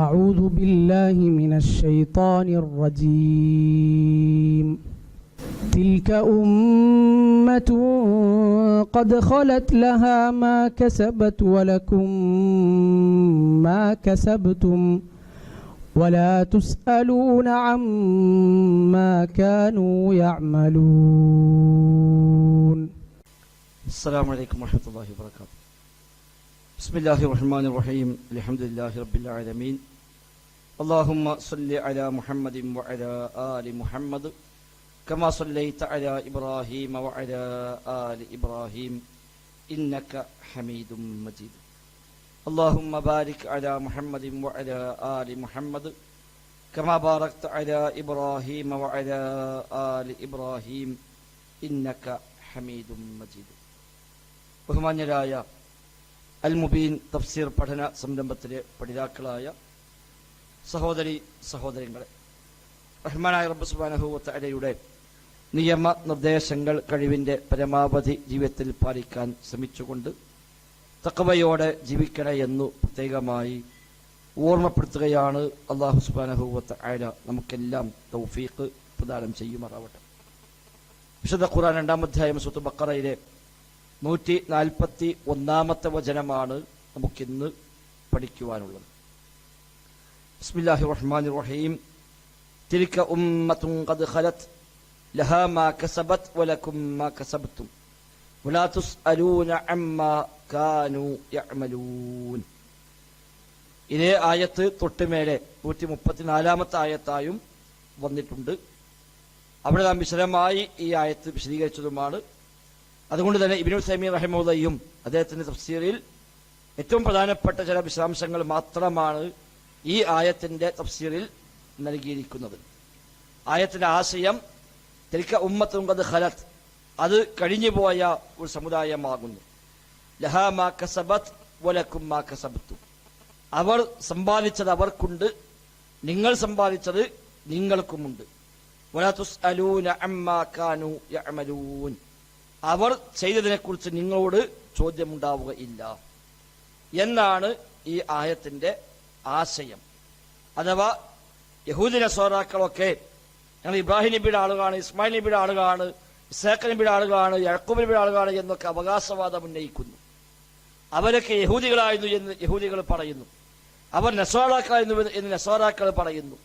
أعوذ بالله من الشيطان الرجيم. تلك أمة قد خلت لها ما كسبت ولكم ما كسبتم ولا تسألون عما كانوا يعملون. السلام عليكم ورحمة الله وبركاته. بسم الله الرحمن الرحيم. الحمد لله رب العالمين. اللهم صل على محمد وعلى آل محمد كما صليت على إبراهيم وعلى آل إبراهيم إنك حميد مجيد اللهم بارك على محمد وعلى آل محمد كما باركت على إبراهيم وعلى آل إبراهيم إنك حميد مجيد ബഹുമാന്യരായ അൽ മുബീൻ തഫ്സീർ പഠന സംരംഭത്തിലെ പഠിതാക്കളായ സഹോദരി സഹോദരങ്ങളെ റഹ്മാനായ റബ്ബ് സുബാനഹുവത്തലയുടെ നിയമ നിർദ്ദേശങ്ങൾ കഴിവിന്റെ പരമാവധി ജീവിതത്തിൽ പാലിക്കാൻ ശ്രമിച്ചുകൊണ്ട് തക്കവയോടെ ജീവിക്കണേ എന്നു പ്രത്യേകമായി ഓർമ്മപ്പെടുത്തുകയാണ് അള്ളാഹു സുബാനഹുവത്ത ആയ നമുക്കെല്ലാം തൗഫീഖ് പ്രദാനം ചെയ്യുമാറാവട്ടെ. വിശുദ്ധ ഖുറാൻ രണ്ടാം അധ്യായം സുത്ത് ബക്കറയിലെ നൂറ്റി നാൽപ്പത്തി ഒന്നാമത്തെ വചനമാണ് നമുക്കിന്ന് പഠിക്കുവാനുള്ളത്. ബിസ്മില്ലാഹി റഹ്മാൻ റഹീം തിരിക്ക ഉമ്മത്തും ഖദ് ഖലത് ലഹാ മാ കസബത് വലക്കും മാ കസബ്തും ولا تسألون عما كانوا يعملون ഇതേ ആയത്ത് തൊട്ടുമേലെ നൂറ്റി മുപ്പത്തിനാലാമത്തെ ആയത്തായും വന്നിട്ടുണ്ട് അവിടെ നാം വിശദമായി ഈ ആയത്ത് വിശദീകരിച്ചതുമാണ് അതുകൊണ്ട് തന്നെ ഇബിനുൽ സൈമി റഹിമുദയും അദ്ദേഹത്തിന്റെ തഫ്സീറിൽ ഏറ്റവും പ്രധാനപ്പെട്ട ചില വിശദാംശങ്ങൾ മാത്രമാണ് ഈ ആയത്തിന്റെ തഫ്സീറിൽ നൽകിയിരിക്കുന്നത്. ആയത്തിന്റെ ആശയം തിരിക്ക ഉമ്മത്തും കത് ഹലത്ത് അത് കഴിഞ്ഞുപോയ ഒരു സമുദായമാകുന്നു. ലഹാ മാ കസബത്ത് വലക്കും മാ കസബത്തു അവർ സമ്പാദിച്ചത് അവർക്കുണ്ട് നിങ്ങൾ സമ്പാദിച്ചത് നിങ്ങൾക്കുമുണ്ട്. അവർ ചെയ്തതിനെക്കുറിച്ച് നിങ്ങളോട് ചോദ്യമുണ്ടാവുകയില്ല. എന്നാണ് ഈ ആയത്തിന്റെ ആശയം. അഥവാ യഹൂദിന സോറാക്കളൊക്കെ ഞങ്ങൾ ഇബ്രാഹിം നബിയുടെ ആളുകളാണ് ഇസ്മായിൽ നബിയുടെ ആളുകളാണ് ഇസാഖ് നബിയുടെ ആളുകളാണ് യഴക്കൂബ് നബിയുടെ ആളുകളാണ് എന്നൊക്കെ അവകാശവാദം ഉന്നയിക്കുന്നു. അവരൊക്കെ യഹൂദികളായിരുന്നു എന്ന് യഹൂദികൾ പറയുന്നു. അവർ നസോറാക്കളായിരുന്നു എന്ന് നസോറാക്കൾ പറയുന്നു.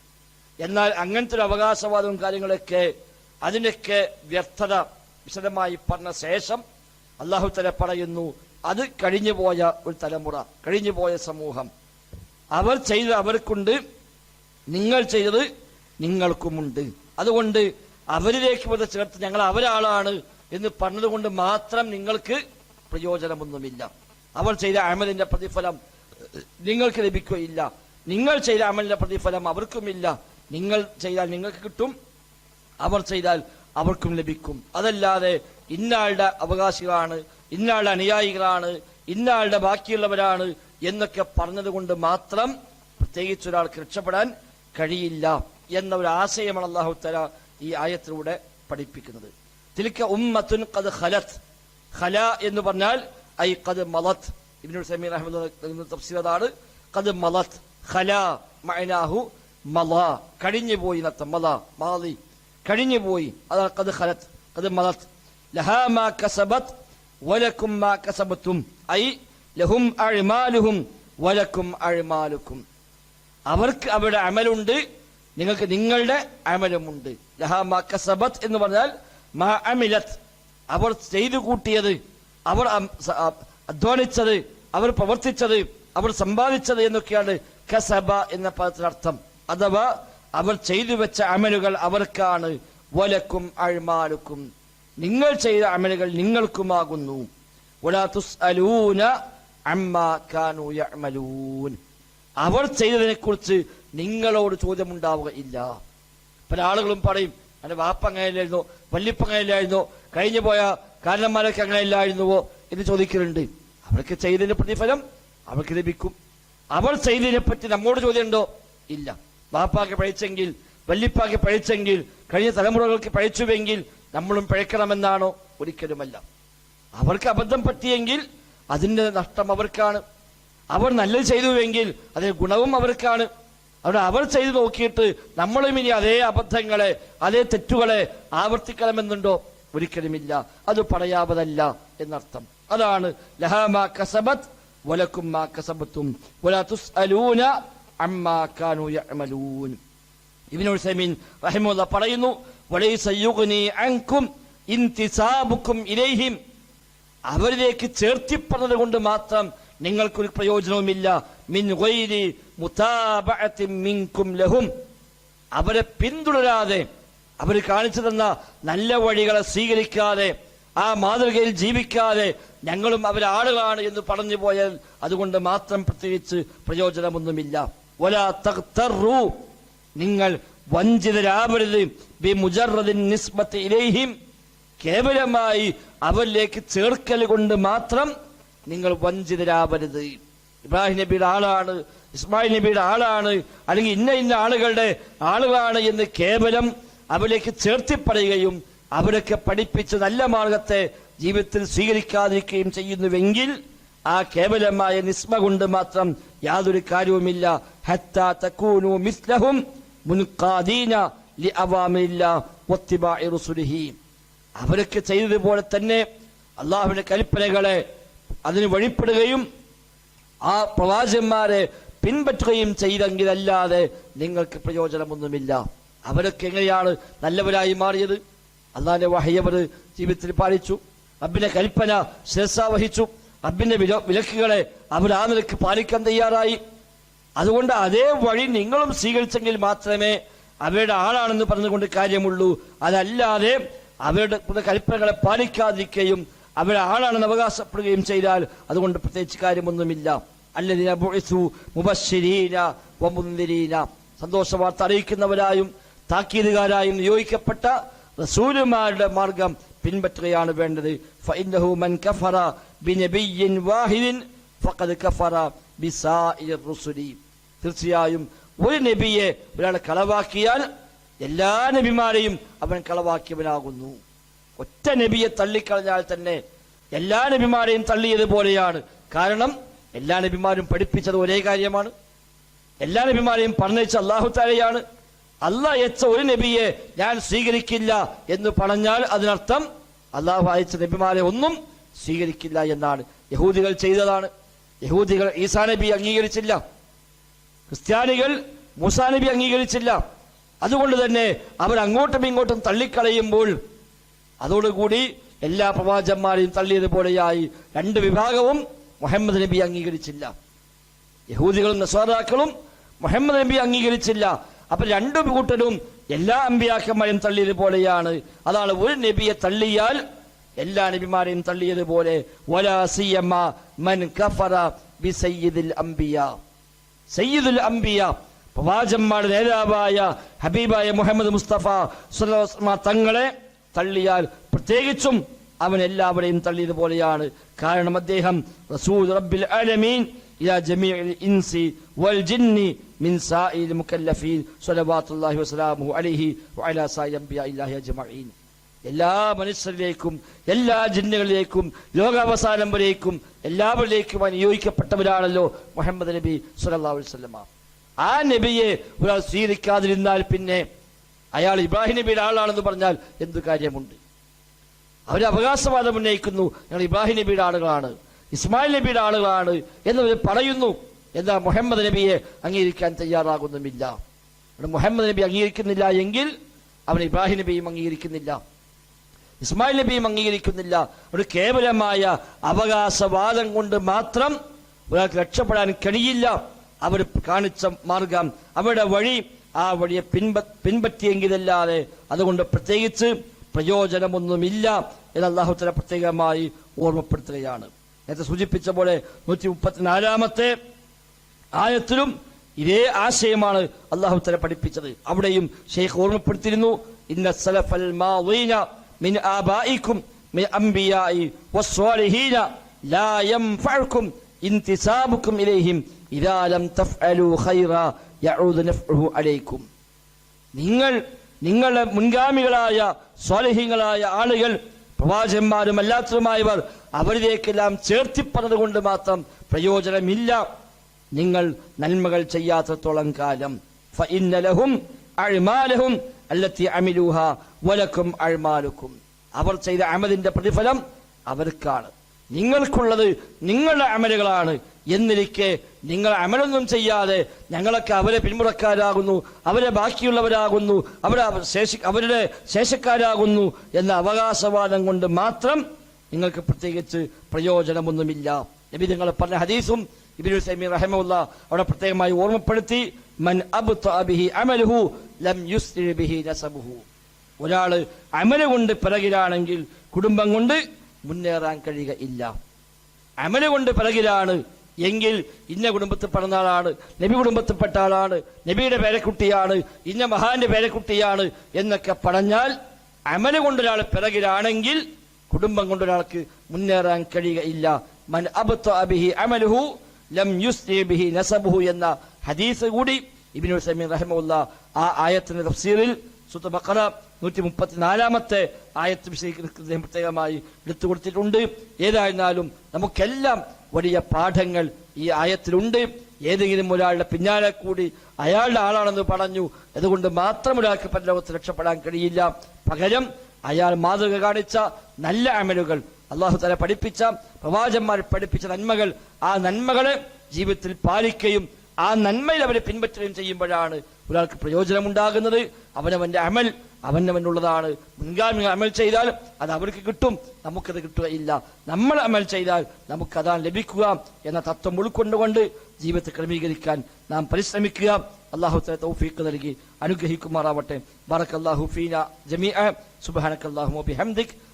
എന്നാൽ അങ്ങനത്തെ ഒരു അവകാശവാദവും കാര്യങ്ങളൊക്കെ അതിനൊക്കെ വ്യർത്ഥത വിശദമായി പറഞ്ഞ ശേഷം അള്ളാഹു തല പറയുന്നു അത് കഴിഞ്ഞുപോയ ഒരു തലമുറ കഴിഞ്ഞുപോയ സമൂഹം. അവർ ചെയ്ത് അവർക്കുണ്ട് നിങ്ങൾ ചെയ്തത് നിങ്ങൾക്കുമുണ്ട്. അതുകൊണ്ട് അവരിലേക്ക് വന്ന് ചേർത്ത് ഞങ്ങൾ അവരാളാണ് എന്ന് പറഞ്ഞതുകൊണ്ട് മാത്രം നിങ്ങൾക്ക് പ്രയോജനമൊന്നുമില്ല. അവർ ചെയ്ത അമലിന്റെ പ്രതിഫലം നിങ്ങൾക്ക് ലഭിക്കുകയില്ല. നിങ്ങൾ ചെയ്ത അമലിന്റെ പ്രതിഫലം അവർക്കുമില്ല. നിങ്ങൾ ചെയ്താൽ നിങ്ങൾക്ക് കിട്ടും അവർ ചെയ്താൽ അവർക്കും ലഭിക്കും. അതല്ലാതെ ഇന്നാളുടെ അവകാശികളാണ് ഇന്നാളുടെ അനുയായികളാണ് ഇന്നാളുടെ ബാക്കിയുള്ളവരാണ് എന്നൊക്കെ പറഞ്ഞതുകൊണ്ട് മാത്രം പ്രത്യേകിച്ച് ഒരാൾക്ക് രക്ഷപ്പെടാൻ കഴിയില്ല എന്ന ഒരു ആശയമാണ് അള്ളാഹു തല ഈ ആയത്തിലൂടെ പഠിപ്പിക്കുന്നത്. തിലിക്ക ഉമ്മത്തുൻ കത് ഖലത്ത് ഖല എന്ന് പറഞ്ഞാൽ ഐ കത് മലത്ത് ഇബിനു സമീർ അഹമ്മദ് തഫ്സീർ അതാണ്. കത് മലത്ത് ഖല മൈനാഹു മല കഴിഞ്ഞു പോയി നത്തം മല മാലി കഴിഞ്ഞു പോയി. അതാണ് കത് ഖലത്ത് കത് മലത്ത് ലഹാ മാ കസബത്ത് വലക്കും മാ കസബത്തും. ഐ ലഹും അഴിമാലുഹും വലക്കും അഴിമാലുക്കും. അവർക്ക് അവരുടെ അമലുണ്ട് നിങ്ങൾക്ക് നിങ്ങളുടെ അമലുമുണ്ട്. ലഹാ കസബത്ത് എന്ന് പറഞ്ഞാൽ മാ അമിലത്ത്. അവർ ചെയ്തു കൂട്ടിയത് അവർ അധ്വാനിച്ചത് അവർ പ്രവർത്തിച്ചത് അവർ സമ്പാദിച്ചത് എന്നൊക്കെയാണ് കസബ എന്ന പദത്തിനർത്ഥം. അഥവാ അവർ ചെയ്തു വെച്ച അമലുകൾ അവർക്കാണ്. വലക്കും അഴിമാലുക്കും. നിങ്ങൾ ചെയ്ത അമലുകൾ നിങ്ങൾക്കുമാകുന്നു. അമ്മാ കാനൂ യഅമലൂൻ അവർ ചെയ്തതിനെ കുറിച്ച് നിങ്ങളോട് ചോദ്യമുണ്ടാവുകയില്ല. പല ആളുകളും പറയും എന്റെ വാപ്പ അങ്ങനെയല്ലായിരുന്നോ? വല്യപ്പ അങ്ങനെയല്ലായിരുന്നോ? കഴിഞ്ഞു പോയ കാരണന്മാരൊക്കെ അങ്ങനെയല്ലായിരുന്നുവോ? എന്ന് ചോദിക്കലുണ്ട്. അവർക്ക് ചെയ്തതിന്റെ പ്രതിഫലം അവർക്ക് ലഭിക്കും. അവർ ചെയ്തതിനെ പറ്റി നമ്മോട് ചോദ്യമുണ്ടോ? ഇല്ല. വാപ്പാക്ക് പഴിച്ചെങ്കിൽ വല്യപ്പാക്ക് പഴിച്ചെങ്കിൽ കഴിഞ്ഞ തലമുറകൾക്ക് പഴിച്ചുവെങ്കിൽ നമ്മളും പഴക്കണമെന്നാണോ? ഒരിക്കലുമല്ല. അവർക്ക് അബദ്ധം പറ്റിയെങ്കിൽ അതിന്റെ നഷ്ടം അവർക്കാണ്. അവർ നല്ലത് ചെയ്തുവെങ്കിൽ അതിന് ഗുണവും അവർക്കാണ്. അവിടെ അവർ ചെയ്തു നോക്കിയിട്ട് നമ്മളും ഇനി അതേ അബദ്ധങ്ങളെ അതേ തെറ്റുകളെ ആവർത്തിക്കണമെന്നുണ്ടോ? ഒരിക്കലുമില്ല. അത് പറയാവതല്ല എന്നർത്ഥം. അതാണ് ലഹാമാ കസബത്ത് വലക്കും മാ കസബത്തും. വലാ തുസ്അലൂന അമ്മാ കാനു യഅമലൂൻ. ഇബ്നു ഉസൈമീൻ റഹിമഹുല്ലാ പറയുന്നു വലൈസ യുഗ്നി അൻകും ഇൻതിസാബുക്കും ഇലൈഹിം അവരിലേക്ക് ചേർത്തിപ്പറഞ്ഞത് കൊണ്ട് മാത്രം നിങ്ങൾക്കൊരു പ്രയോജനവുമില്ല. മിൻ മിൻകും ലഹും. അവരെ പിന്തുടരാതെ അവർ കാണിച്ചു തന്ന നല്ല വഴികളെ സ്വീകരിക്കാതെ ആ മാതൃകയിൽ ജീവിക്കാതെ ഞങ്ങളും അവരെ ആളുകളാണ് എന്ന് പറഞ്ഞു പോയാൽ അതുകൊണ്ട് മാത്രം പ്രത്യേകിച്ച് പ്രയോജനമൊന്നുമില്ല. ഒലാ തഖ്തറു. നിങ്ങൾ വഞ്ചിതരാവരുത്. ബി മുജറദിൻ നിസ്ബത്ത് ഇലൈഹിം. കേവലമായി അവരിലേക്ക് ചേർക്കൽ കൊണ്ട് മാത്രം നിങ്ങൾ വഞ്ചിതരാവരുത്. ഇബ്രാഹിം നബിയുടെ ആളാണ് ഇസ്മായിൽ നബിയുടെ ആളാണ് അല്ലെങ്കിൽ ഇന്ന ഇന്ന ആളുകളുടെ ആളുകളാണ് എന്ന് കേവലം അവരിലേക്ക് ചേർത്തി പറയുകയും അവരൊക്കെ പഠിപ്പിച്ച് നല്ല മാർഗത്തെ ജീവിതത്തിൽ സ്വീകരിക്കാതിരിക്കുകയും ചെയ്യുന്നുവെങ്കിൽ ആ കേവലമായ നിസ്മ കൊണ്ട് മാത്രം യാതൊരു കാര്യവുമില്ല. ഹത്താ തക്കൂനു മിസ്ലഹും മുൻകാദീന ലി അവാമില്ല ഒത്തിബ റുസുലിഹി. അവരൊക്കെ ചെയ്തതുപോലെ തന്നെ അള്ളാഹുവിന്റെ കൽപ്പനകളെ അതിന് വഴിപ്പെടുകയും ആ പ്രവാചകന്മാരെ പിൻപറ്റുകയും ചെയ്തെങ്കിലല്ലാതെ നിങ്ങൾക്ക് പ്രയോജനമൊന്നുമില്ല. അവരൊക്കെ എങ്ങനെയാണ് നല്ലവരായി മാറിയത്? അള്ളാഹിന്റെ വഹയവർ ജീവിതത്തിൽ പാലിച്ചു. റബ്ബിന്റെ കൽപ്പന ശിരസ വഹിച്ചു റബ്ബിന്റെ വില വിലക്കുകളെ അവർ ആ നിലയ്ക്ക് പാലിക്കാൻ തയ്യാറായി. അതുകൊണ്ട് അതേ വഴി നിങ്ങളും സ്വീകരിച്ചെങ്കിൽ മാത്രമേ അവരുടെ ആളാണെന്ന് പറഞ്ഞുകൊണ്ട് കാര്യമുള്ളൂ. അതല്ലാതെ അവരുടെ കൽപ്പനകളെ പാലിക്കാതിരിക്കുകയും അവരെ ആളാണെന്ന് അവകാശപ്പെടുകയും ചെയ്താൽ അതുകൊണ്ട് പ്രത്യേകിച്ച് കാര്യമൊന്നുമില്ല. മുബശ്ശിരീന വമുന്ദിരീന. സന്തോഷ വാർത്ത അറിയിക്കുന്നവരായും താക്കീതുകാരായും നിയോഗിക്കപ്പെട്ട റസൂലുമാരുടെ മാർഗം പിൻപറ്റുകയാണ് വേണ്ടത്. മൻ കഫറ വാഹിദിൻ ഫഖദ് കഫറ ബിസാഇർ തീർച്ചയായും ഒരു നബിയെ ഒരാൾ കളവാക്കിയാൽ എല്ലാ നബിമാരെയും അവൻ കളവാക്കിയവനാകുന്നു. ഒറ്റ നബിയെ തള്ളിക്കളഞ്ഞാൽ തന്നെ എല്ലാ നബിമാരെയും തള്ളിയതുപോലെയാണ് കാരണം എല്ലാ നബിമാരും പഠിപ്പിച്ചത് ഒരേ കാര്യമാണ്. എല്ലാ നബിമാരെയും പറഞ്ഞയച്ച അള്ളാഹു താരയാണ് അള്ളാഹ് അയച്ച ഒരു നബിയെ ഞാൻ സ്വീകരിക്കില്ല എന്ന് പറഞ്ഞാൽ അതിനർത്ഥം അള്ളാഹു അയച്ച നബിമാരെ ഒന്നും സ്വീകരിക്കില്ല എന്നാണ്. യഹൂദികൾ ചെയ്തതാണ്. യഹൂദികൾ ഈസാ നബി അംഗീകരിച്ചില്ല. ക്രിസ്ത്യാനികൾ മൂസാ നബി അംഗീകരിച്ചില്ല. അതുകൊണ്ട് തന്നെ അവർ അങ്ങോട്ടും ഇങ്ങോട്ടും തള്ളിക്കളയുമ്പോൾ അതോടുകൂടി എല്ലാ പ്രവാചന്മാരെയും തള്ളിയതുപോലെയായി രണ്ട് വിഭാഗവും മുഹമ്മദ് നബി അംഗീകരിച്ചില്ല. യഹൂദികളും നസ്വാദാക്കളും മുഹമ്മദ് നബി അംഗീകരിച്ചില്ല. അപ്പൊ രണ്ടു കൂട്ടരും എല്ലാ അമ്പിയാക്കന്മാരെയും തള്ളിയതുപോലെയാണ്. അതാണ് ഒരു നബിയെ തള്ളിയാൽ എല്ലാ നബിമാരെയും തള്ളിയതുപോലെ. സയ്യിദുൽ അംബിയ പ്രവാചന്മാരുടെ നേതാവായ ഹബീബായ മുഹമ്മദ് മുസ്തഫ സ്വല്ലല്ലാഹു തങ്ങളെ തള്ളിയാൽ പ്രത്യേകിച്ചും അവൻ എല്ലാവരെയും തള്ളിയതുപോലെയാണ് കാരണം അദ്ദേഹം റസൂൽ റബ്ബിൽ ആലമീൻ ഇലാ ജമീഇൽ ഇൻസി വൽ ജിന്നി മിൻ സാഇൽ മുക്കല്ലഫീൻ സ്വലവാത്തുല്ലാഹി വസലാമുഹു അലൈഹി വഅലാ സായി അംബിയാഇല്ലാഹി അജ്മഈൻ. എല്ലാ മനുഷ്യരിലേക്കും എല്ലാ ജിന്നുകളിലേക്കും ലോകാവസാനം വരേക്കും എല്ലാവരിലേക്കും നിയോഗിക്കപ്പെട്ടവരാണല്ലോ മുഹമ്മദ് നബി സുലല്ലാഹു അലൈഹി വസല്ലമ. ആ നബിയെ ഒരാൾ സ്വീകരിക്കാതിരുന്നാൽ പിന്നെ അയാൾ ഇബ്രാഹിം നബിയുടെ ആളാണെന്ന് പറഞ്ഞാൽ എന്ത് കാര്യമുണ്ട്? അവർ അവകാശവാദം ഉന്നയിക്കുന്നു. ഞങ്ങൾ ഇബ്രാഹിം നബിയുടെ ആളുകളാണ്. ഇസ്മായിൽ നബിയുടെ ആളുകളാണ് എന്നവർ പറയുന്നു. എന്താ മുഹമ്മദ് നബിയെ അംഗീകരിക്കാൻ തയ്യാറാകുന്നുമില്ല. മുഹമ്മദ് നബി അംഗീകരിക്കുന്നില്ല എങ്കിൽ അവൻ ഇബ്രാഹിം നബിയും അംഗീകരിക്കുന്നില്ല. ഇസ്മായിൽ നബിയും അംഗീകരിക്കുന്നില്ല. ഒരു കേവലമായ അവകാശവാദം കൊണ്ട് മാത്രം ഒരാൾക്ക് രക്ഷപ്പെടാൻ കഴിയില്ല. അവർ കാണിച്ച മാർഗം അവരുടെ വഴി ആ വഴിയെ പിൻപ പിൻപറ്റിയെങ്കിലല്ലാതെ അതുകൊണ്ട് പ്രത്യേകിച്ച് പ്രയോജനമൊന്നുമില്ല എന്ന് അള്ളാഹുത്തല പ്രത്യേകമായി ഓർമ്മപ്പെടുത്തുകയാണ്. നേരത്തെ സൂചിപ്പിച്ച പോലെ നൂറ്റി മുപ്പത്തിനാലാമത്തെ ആയത്തിലും ഇതേ ആശയമാണ് അള്ളാഹു തല പഠിപ്പിച്ചത്. അവിടെയും ഷെയ്ഖ് ഓർമ്മപ്പെടുത്തിയിരുന്നു ഇന്ന സലഫൽ മിൻ ആബായിക്കും യൻഫഅകും ഇന്തിസാബുക്കും ഇലൈഹിം അലൈക്കും. നിങ്ങൾ നിങ്ങളുടെ മുൻഗാമികളായ സ്വാലഹ്യങ്ങളായ ആളുകൾ പ്രവാചകന്മാരും അല്ലാത്തതുമായവർ അവരിലേക്കെല്ലാം ചേർത്തിപ്പറഞ്ഞതുകൊണ്ട് മാത്രം പ്രയോജനമില്ല. നിങ്ങൾ നന്മകൾ ചെയ്യാത്തത്തോളം കാലം. ഫഇന്നലഹും അഴ്മാലഹും അല്ലത്തി അമിലൂഹ വലക്കും അഴ്മാലുക്കും അവർ ചെയ്ത അമലിന്റെ പ്രതിഫലം അവർക്കാണ്. നിങ്ങൾക്കുള്ളത് നിങ്ങളുടെ അമലുകളാണ്. എന്നിരിക്കെ നിങ്ങൾ അമലൊന്നും ചെയ്യാതെ ഞങ്ങളൊക്കെ അവരെ പിന്മുറക്കാരാകുന്നു അവരെ ബാക്കിയുള്ളവരാകുന്നു അവരെ ശേഷി അവരുടെ ശേഷക്കാരാകുന്നു എന്ന അവകാശവാദം കൊണ്ട് മാത്രം നിങ്ങൾക്ക് പ്രത്യേകിച്ച് പ്രയോജനമൊന്നുമില്ല. നബി നിങ്ങൾ പറഞ്ഞ ഹദീസും ഇബിനു സൈമി റഹമുല്ല അവിടെ പ്രത്യേകമായി ഓർമ്മപ്പെടുത്തി മൻ അബ്തഅ ബിഹി അമലുഹു ലം യുസ്രി ബിഹി നസബുഹു. ഒരാൾ അമൽ കൊണ്ട് പിറകിലാണെങ്കിൽ കുടുംബം കൊണ്ട് മുന്നേറാൻ കഴിയുകയില്ല അമൽ കൊണ്ട് പിറകിലാണ് എങ്കിൽ ഇന്ന കുടുംബത്തിൽ പിറന്ന ആളാണ് നബി കുടുംബത്തിൽപ്പെട്ട ആളാണ് നബിയുടെ പേരക്കുട്ടിയാണ് ഇന്ന മഹാന്റെ പേരക്കുട്ടിയാണ് എന്നൊക്കെ പറഞ്ഞാൽ അമല കൊണ്ടൊരാൾ പിറകിലാണെങ്കിൽ കുടുംബം കൊണ്ടൊരാൾക്ക് മുന്നേറാൻ കഴിയുകയില്ല. മൻ അബിഹി അമലുഹു ലം എന്ന ഹദീസ് കൂടി ഇബ്നു സമീൻ റഹമുല്ല ആ ആയത്തിന്റെ തഫ്സീറിൽ സുത്ത ബക്കറ നൂറ്റി മുപ്പത്തിനാലാമത്തെ ആയത്ത് വിശദീകരിക്കുന്നതിന് പ്രത്യേകമായി എടുത്തു കൊടുത്തിട്ടുണ്ട് ഏതായിരുന്നാലും നമുക്കെല്ലാം വലിയ പാഠങ്ങൾ ഈ ആയത്തിലുണ്ട്. ഏതെങ്കിലും ഒരാളുടെ പിന്നാലെ കൂടി അയാളുടെ ആളാണെന്ന് പറഞ്ഞു. അതുകൊണ്ട് മാത്രം ഒരാൾക്ക് പരലോകത്ത് രക്ഷപ്പെടാൻ കഴിയില്ല. പകരം അയാൾ മാതൃക കാണിച്ച നല്ല അമലുകൾ അള്ളാഹു തല പഠിപ്പിച്ച പ്രവാചന്മാർ പഠിപ്പിച്ച നന്മകൾ ആ നന്മകളെ ജീവിതത്തിൽ പാലിക്കുകയും ആ നന്മയിൽ അവരെ പിൻപറ്റുകയും ചെയ്യുമ്പോഴാണ് ഒരാൾക്ക് പ്രയോജനമുണ്ടാകുന്നത് അവനവന്റെ അമൽ അവനവനുള്ളതാണ്. മുൻഗാമികൾ അമൽ ചെയ്താൽ അത് അവർക്ക് കിട്ടും നമുക്കത് കിട്ടുകയില്ല നമ്മൾ അമൽ ചെയ്താൽ നമുക്കതാണ് ലഭിക്കുക എന്ന തത്വം ഉൾക്കൊണ്ടുകൊണ്ട് ജീവിതത്തെ ക്രമീകരിക്കാൻ നാം പരിശ്രമിക്കുക. അള്ളാഹു തൗഫീഖ് നൽകി അനുഗ്രഹിക്കുമാറാവട്ടെ. ഫീന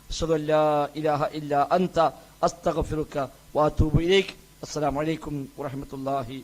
അഷ്ഹദു അൻ ലാ ഇലാഹ ഇല്ലാ അസ്സലാമു അലൈക്കും വറഹ്മത്തുള്ളാഹി